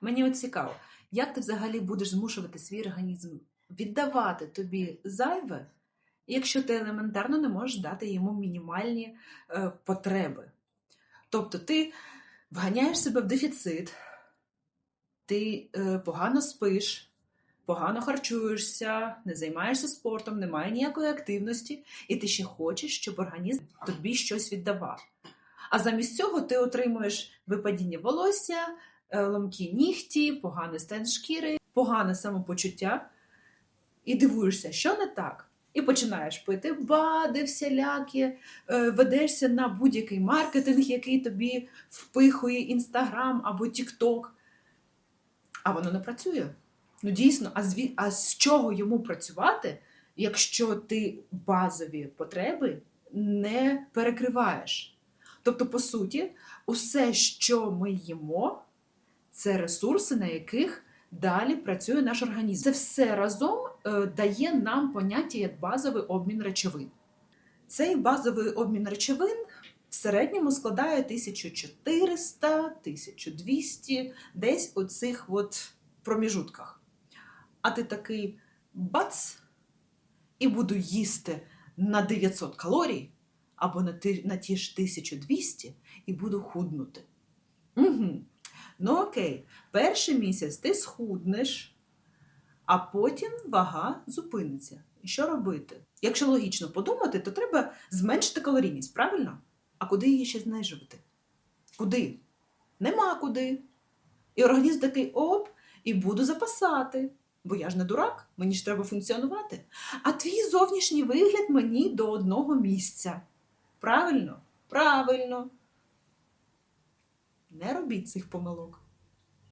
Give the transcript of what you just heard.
Мені от цікаво, як ти взагалі будеш змушувати свій організм віддавати тобі зайве, якщо ти елементарно не можеш дати йому мінімальні е, потреби. Тобто ти вганяєш себе в дефіцит, ти е, погано спиш, погано харчуєшся, не займаєшся спортом, немає ніякої активності, і ти ще хочеш, щоб організм тобі щось віддавав. А замість цього ти отримуєш випадіння волосся, ламкі нігті, поганий стан шкіри, погане самопочуття, і дивуєшся, що не так. І починаєш пити бади всілякі, е, ведешся на будь-який маркетинг, який тобі впихує Інстаграм або Тікток. А воно не працює. Ну дійсно, а, зві... а з чого йому працювати, якщо ти базові потреби не перекриваєш? Тобто, по суті, усе, що ми їмо, це ресурси, на яких далі працює наш організм. Це все разом е, дає нам поняття як базовий обмін речовин. Цей базовий обмін речовин в середньому складає 1400-1200, десь у цих от проміжутках. А ти такий бац, і буду їсти на 900 калорій або на ті ж 1200 і буду худнути. Угу. Ну окей, перший місяць ти схуднеш, а потім вага зупиниться. І що робити? Якщо логічно подумати, то треба зменшити калорійність, правильно? А куди її ще знижувати? Куди? Нема куди. І організм такий оп, і буду запасати. Бо я ж не дурак, мені ж треба функціонувати. А твій зовнішній вигляд мені до одного місця. Правильно? Правильно. Не робіть цих помилок.